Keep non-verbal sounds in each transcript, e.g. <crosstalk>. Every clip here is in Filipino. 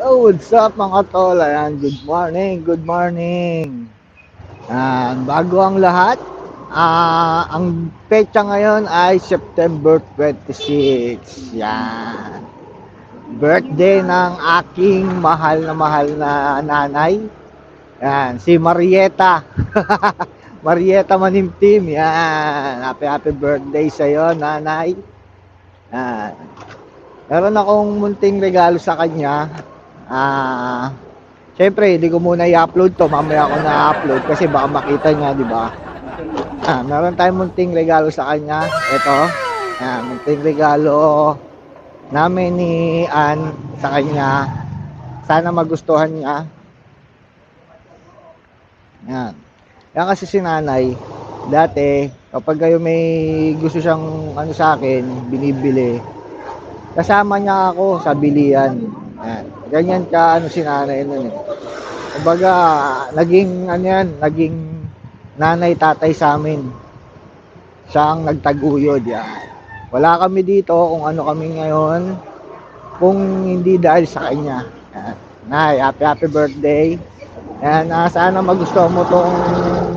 Oh, what's up mga tol? Ayan, good morning, good morning. Ayan, bago ang lahat, ah, ang petsa ngayon ay September 26. Yan. Birthday ng aking mahal na mahal na nanay. Yan, si Marieta. <laughs> Marieta Manimtim. Yan. Happy happy birthday sa iyo, nanay. Yan. Meron akong munting regalo sa kanya. Ah, Siyempre, hindi ko muna i-upload to. Mamaya ako na-upload kasi baka makita niya, di ba? Ah, meron tayong munting regalo sa kanya. Ito. Ah, munting regalo namin ni Ann sa kanya. Sana magustuhan niya. Yan. Yan kasi si nanay, dati, kapag kayo may gusto siyang ano sa akin, binibili, kasama niya ako sa bilian. Yan. Ganyan ka ano si nanay nun eh. Kumbaga, naging ano yan, naging nanay tatay sa amin. Siya ang nagtaguyod yan. Wala kami dito kung ano kami ngayon kung hindi dahil sa kanya. Nay, happy happy birthday. Yan, ah, sana magustuhan mo tong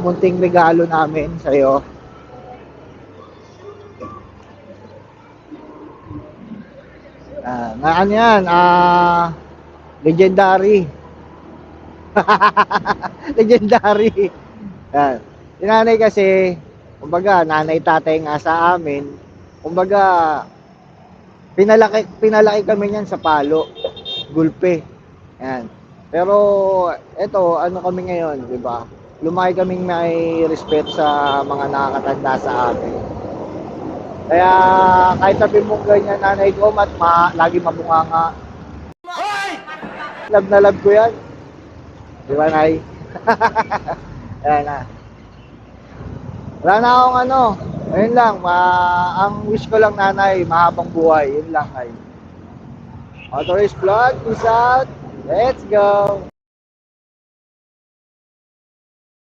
munting regalo namin sa iyo. Ah, na ano yan? Ah, legendary. <laughs> legendary. Yan. Si nanay kasi, kumbaga, nanay tatay nga sa amin, kumbaga, pinalaki, pinalaki kami niyan sa palo, gulpe. Yan. Pero, eto, ano kami ngayon, di ba? Lumaki kaming may respect sa mga nakakatanda sa amin. Kaya, kahit sabi mong ganyan, nanay ko, mat, ma, lagi mabunganga. Love na love ko yan. Di ba, Nay? <laughs> Ayan na. Wala na akong ano. Ayun lang. Ma ang wish ko lang, nanay, mahabang buhay. Yun lang, ay. Motorist Vlog, peace out. Let's go.